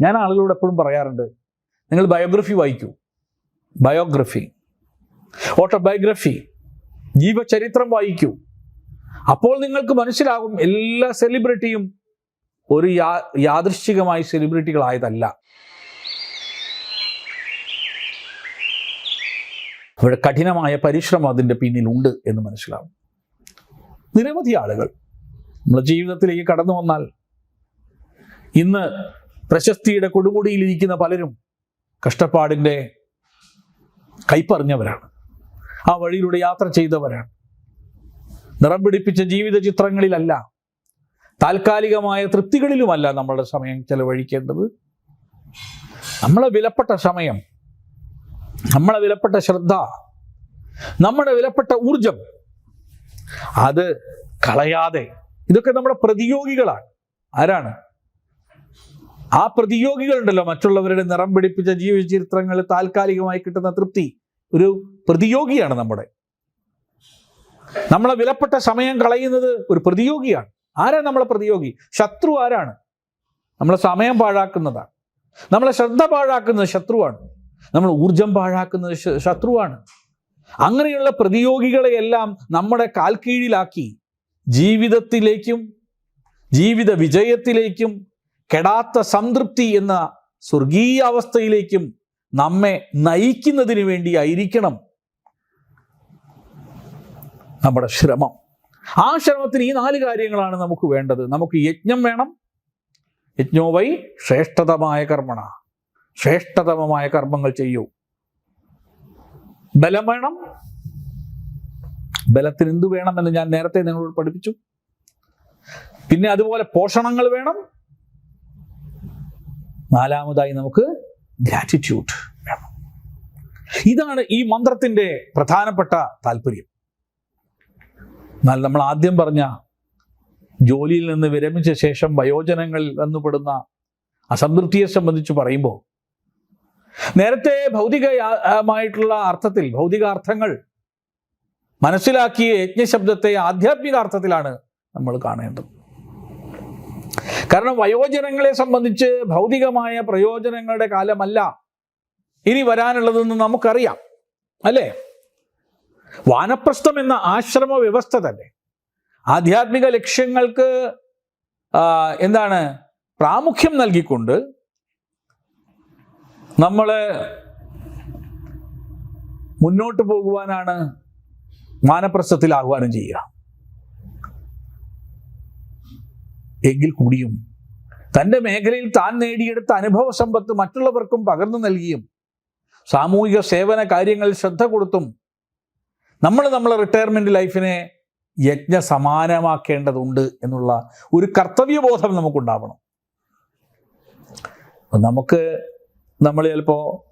ഞാൻ ആളുകളോട് എപ്പോഴും പറയാറുണ്ട് നിങ്ങൾ ബയോഗ്രഫി വായിക്കൂ. ബയോഗ്രഫി ഓട്ടോബയോഗ്രഫി ജീവചരിത്രം വായിക്കൂ. അപ്പോൾ നിങ്ങൾക്ക് മനസ്സിലാകും എല്ലാ സെലിബ്രിറ്റിയും ഒരു യാ യാദൃശ്ചികമായി സെലിബ്രിറ്റികളായതല്ല അവരുടെ കഠിനമായ പരിശ്രമം അതിന്റെ പിന്നിലുണ്ട് എന്ന് മനസ്സിലാവും നിരവധി ആളുകൾ നമ്മുടെ ജീവിതത്തിലേക്ക് കടന്നു വന്നാൽ ഇന്ന് പ്രശസ്തിയുടെ കൊടുമുടിയിലിരിക്കുന്ന പലരും കഷ്ടപ്പാടിന്റെ കൈപ്പറിഞ്ഞവരാണ്. ആ വഴിയിലൂടെ യാത്ര ചെയ്തവരാണ്. നിറം പിടിപ്പിച്ച ജീവിത ചിത്രങ്ങളിലല്ല താൽക്കാലികമായ തൃപ്തികളിലുമല്ല നമ്മളുടെ സമയം ചെലവഴിക്കേണ്ടത്. നമ്മളെ വിലപ്പെട്ട സമയം നമ്മളെ വിലപ്പെട്ട ശ്രദ്ധ നമ്മുടെ വിലപ്പെട്ട ഊർജം അത് കളയാതെ ഇതൊക്കെ നമ്മുടെ പ്രതിയോഗികളാണ്. ആരാണ്? ആ പ്രതിയോഗികളുണ്ടല്ലോ മറ്റുള്ളവരുടെ നിറം പിടിപ്പിച്ച ജീവചരിത്രങ്ങൾ താൽക്കാലികമായി കിട്ടുന്ന തൃപ്തി. ഒരു പ്രതിയോഗിയാണ് നമ്മുടെ. നമ്മളെ വിലപ്പെട്ട സമയം കളയുന്നത് ഒരു പ്രതിയോഗിയാണ്. ആരാണ് നമ്മളെ പ്രതിയോഗി? ശത്രു ആരാണ്? നമ്മളെ സമയം പാഴാക്കുന്നതാണ്. നമ്മളെ ശ്രദ്ധ പാഴാക്കുന്നത് ശത്രുവാണ്. നമ്മൾ ഊർജം പാഴാക്കുന്നത് ശത്രുവാണ്. അങ്ങനെയുള്ള പ്രതിയോഗികളെയെല്ലാം നമ്മുടെ കാൽക്കീഴിലാക്കി ജീവിതത്തിലേക്കും ജീവിത വിജയത്തിലേക്കും കെടാത്ത സംതൃപ്തി എന്ന സ്വർഗീയ അവസ്ഥയിലേക്കും നമ്മെ നയിക്കുന്നതിന് വേണ്ടിയായിരിക്കണം നമ്മുടെ ശ്രമം. ആ ശ്രമത്തിന് ഈ നാല് കാര്യങ്ങളാണ് നമുക്ക് വേണ്ടത്. നമുക്ക് യജ്ഞം വേണം. യജ്ഞോവൈ ശ്രേഷ്ഠതമായ കർമ്മണ. ശ്രേഷ്ഠതമമായ കർമ്മങ്ങൾ ചെയ്യൂ. ബലം വേണം. ബലത്തിന് എന്തു വേണമെന്ന് ഞാൻ നേരത്തെ നിങ്ങളോട് പഠിപ്പിച്ചു. പിന്നെ അതുപോലെ പോഷണങ്ങൾ വേണം. നാലാമതായി നമുക്ക് ഗ്രാറ്റിറ്റ്യൂഡ് വേണം ഇതാണ് ഈ മന്ത്രത്തിന്റെ പ്രധാനപ്പെട്ട താല്പര്യം. എന്നാൽ നമ്മൾ ആദ്യം പറഞ്ഞ ജോലിയിൽ നിന്ന് വിരമിച്ച ശേഷം വയോജനങ്ങളിൽ വന്നുപെടുന്ന അസംതൃപ്തിയെ സംബന്ധിച്ച് പറയുമ്പോൾ നേരത്തെ ഭൗതികമായിട്ടുള്ള അർത്ഥത്തിൽ ഭൗതിക അർത്ഥങ്ങൾ മനസ്സിലാക്കിയ യജ്ഞശബ്ദത്തെ ആധ്യാത്മിക അർത്ഥത്തിലാണ് നമ്മൾ കാണേണ്ടത്. കാരണം വയോജനങ്ങളെ സംബന്ധിച്ച് ഭൗതികമായ പ്രയോജനങ്ങളുടെ കാലമല്ല. ഇനി വരാനുള്ളതെന്ന് നമുക്കറിയാം. അല്ലേ? വാനപ്രസ്ഥം എന്ന ആശ്രമ വ്യവസ്ഥ തന്നെ. ആധ്യാത്മിക ലക്ഷ്യങ്ങൾക്ക് എന്താണ് പ്രാമുഖ്യം നൽകിക്കൊണ്ട് നമ്മൾ മുന്നോട്ട് പോകുവാനാണ് മാനപ്രസ്ഥത്തിൽ ആഹ്വാനം ചെയ്യുക. എങ്കിൽ കൂടിയും തന്റെ മേഖലയിൽ താൻ നേടിയെടുത്ത അനുഭവ സമ്പത്ത് മറ്റുള്ളവർക്കും പകർന്നു നൽകിയും സാമൂഹിക സേവന കാര്യങ്ങളിൽ ശ്രദ്ധ കൊടുത്തും നമ്മൾ നമ്മളെ റിട്ടയർമെന്റ് ലൈഫിനെ യജ്ഞ സമാനമാക്കേണ്ടതുണ്ട് എന്നുള്ള ഒരു കർത്തവ്യബോധം നമുക്കുണ്ടാവണം. നമുക്ക് നമ്മൾ ചിലപ്പോൾ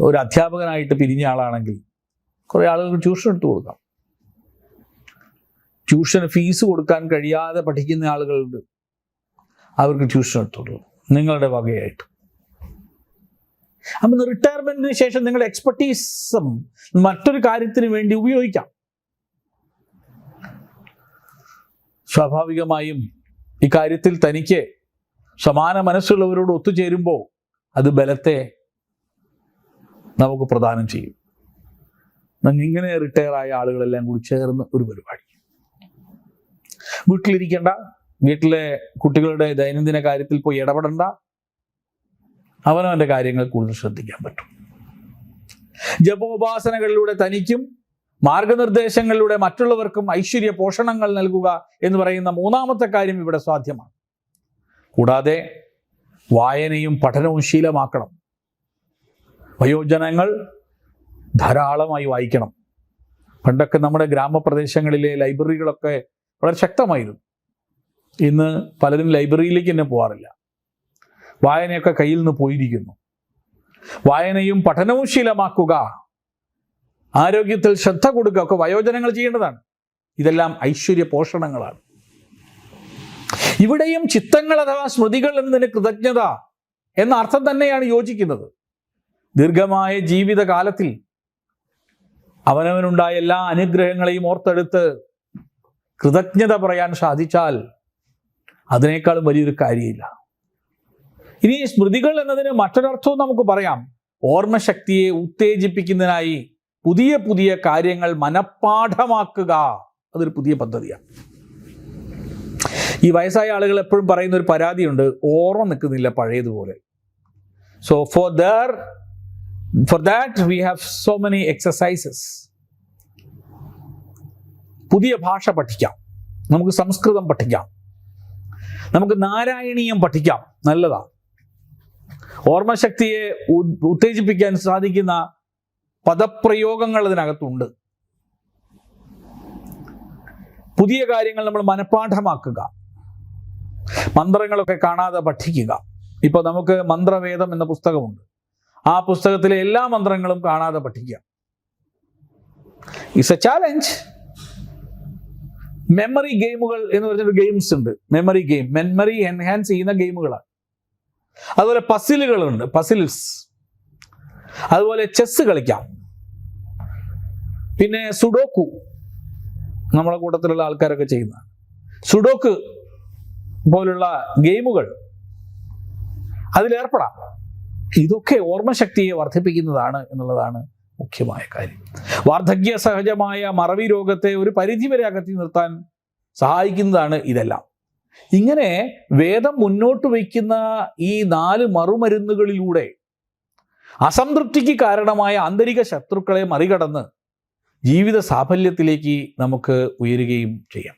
ഒരു അധ്യാപകനായിട്ട് പിരിഞ്ഞ ആളാണെങ്കിൽ കുറേ ആളുകൾക്ക് ട്യൂഷൻ എടുത്തു കൊടുക്കാം. ട്യൂഷന് ഫീസ് കൊടുക്കാൻ കഴിയാതെ പഠിക്കുന്ന ആളുകളുണ്ട്. അവർക്ക് ട്യൂഷൻ എടുത്തോളൂ. നിങ്ങളുടെ വകയായിട്ട്. അപ്പം റിട്ടയർമെന്റിന് ശേഷം നിങ്ങളുടെ എക്സ്പെർട്ടീസും മറ്റൊരു കാര്യത്തിന് വേണ്ടി ഉപയോഗിക്കാം. സ്വാഭാവികമായും ഇക്കാര്യത്തിൽ തനിക്ക് സമാന മനസ്സുള്ളവരോട് ഒത്തുചേരുമ്പോൾ അത് ബലത്തെ നമുക്ക് പ്രദാനം ചെയ്യും. ഇങ്ങനെ റിട്ടയർ ആയ ആളുകളെല്ലാം കൂടി ചേർന്ന് ഒരു പരിപാടി. വീട്ടിലിരിക്കേണ്ട. വീട്ടിലെ കുട്ടികളുടെ ദൈനംദിന കാര്യത്തിൽ പോയി ഇടപെടണ്ട. അവനവന്റെ കാര്യങ്ങൾ കൂടുതൽ ശ്രദ്ധിക്കാൻ പറ്റും. ജപോപാസനകളിലൂടെ തനിക്കും മാർഗനിർദ്ദേശങ്ങളിലൂടെ മറ്റുള്ളവർക്കും ഐശ്വര്യ പോഷണങ്ങൾ നൽകുക എന്ന് പറയുന്ന മൂന്നാമത്തെ കാര്യം ഇവിടെ സാധ്യമാണ്. കൂടാതെ വായനയും പഠനവും ശീലമാക്കണം. വയോജനങ്ങൾ ധാരാളമായി വായിക്കണം. പണ്ടൊക്കെ നമ്മുടെ ഗ്രാമപ്രദേശങ്ങളിലെ ലൈബ്രറികളൊക്കെ വളരെ ശക്തമായിരുന്നു. ഇന്ന് പലരും ലൈബ്രറിയിലേക്ക് തന്നെ പോകാറില്ല വായനയൊക്കെ കയ്യിൽ നിന്ന് പോയിരിക്കുന്നു. വായനയും പഠനവും ശീലമാക്കുക. ആരോഗ്യത്തിൽ ശ്രദ്ധ കൊടുക്കുക. ഒക്കെ വയോജനങ്ങൾ ചെയ്യേണ്ടതാണ്. ഇതെല്ലാം ഐശ്വര്യ പോഷണങ്ങളാണ്. ഇവിടെയും ചിത്തങ്ങൾ അഥവാ സ്മൃതികൾ എന്നതിന് കൃതജ്ഞത എന്ന അർത്ഥം തന്നെയാണ് യോജിക്കുന്നത്. ദീർഘമായ ജീവിതകാലത്തിൽ അവനവനുണ്ടായ എല്ലാ അനുഗ്രഹങ്ങളെയും ഓർത്തെടുത്ത് കൃതജ്ഞത പറയാൻ സാധിച്ചാൽ അതിനേക്കാളും വലിയൊരു കാര്യമില്ല. ഇനി സ്മൃതികൾ എന്നതിന് മറ്റൊരർത്ഥവും നമുക്ക് പറയാം. ഓർമ്മശക്തിയെ ഉത്തേജിപ്പിക്കുന്നതിനായി പുതിയ പുതിയ കാര്യങ്ങൾ മനഃപ്പാഠമാക്കുക അതൊരു പുതിയ പദ്ധതിയാണ്. ഈ വയസ്സായ ആളുകൾ എപ്പോഴും പറയുന്ന ഒരു പരാതിയുണ്ട് ഓർമ്മ നിൽക്കുന്നില്ല പഴയതുപോലെ. So for the for that we have so many exercises പുതിയ ഭാഷ പഠിക്കാം. നമുക്ക് സംസ്കൃതം പഠിക്കാം. നമുക്ക് നാരായണീയം പഠിക്കാം. നല്ലതാ. ഓർമ്മശക്തിയെ ഉത്തേജിപ്പിക്കാൻ സാധിക്കുന്ന പദപ്രയോഗങ്ങൾ അതിനകത്തുണ്ട് പുതിയ കാര്യങ്ങൾ നമ്മൾ മനഃപ്പാഠമാക്കുക മന്ത്രങ്ങളൊക്കെ കാണാതെ പഠിക്കുക. ഇപ്പോൾ നമുക്ക് മന്ത്രവേദം എന്ന പുസ്തകമുണ്ട്. ആ പുസ്തകത്തിലെ എല്ലാ മന്ത്രങ്ങളും കാണാതെ പഠിക്കുക. ഇറ്റ്സ് എ ചാലഞ്ച് മെമ്മറി ഗെയിമുകൾ എന്ന് പറഞ്ഞൊരു ഗെയിംസ് ഉണ്ട്. മെമ്മറി ഗെയിം മെമ്മറി എൻഹാൻസ് ചെയ്യുന്ന ഗെയിമുകളാണ് അതുപോലെ പസിലുകളുണ്ട് പസിൽസ് അതുപോലെ ചെസ് കളിക്കാം. പിന്നെ സുഡോക്കു നമ്മുടെ കൂട്ടത്തിലുള്ള ആൾക്കാരൊക്കെ ചെയ്യുന്ന സുഡോക്ക് പോലുള്ള ഗെയിമുകൾ അതിലേർപ്പെടാം. ഇതൊക്കെ ഓർമ്മശക്തിയെ വർദ്ധിപ്പിക്കുന്നതാണ് എന്നുള്ളതാണ് മുഖ്യമായ കാര്യം. വാർദ്ധക്യ സഹജമായ മറവി രോഗത്തെ ഒരു പരിധിവരെ അകറ്റി നിർത്താൻ സഹായിക്കുന്നതാണ് ഇതെല്ലാം. ഇങ്ങനെ വേദം മുന്നോട്ട് വയ്ക്കുന്ന ഈ നാല് മറുമരുന്നുകളിലൂടെ അസംതൃപ്തിക്ക് കാരണമായ ആന്തരിക ശത്രുക്കളെ മറികടന്ന് ജീവിത സാഫല്യത്തിലേക്ക് നമുക്ക് ഉയരുകയും ചെയ്യാം.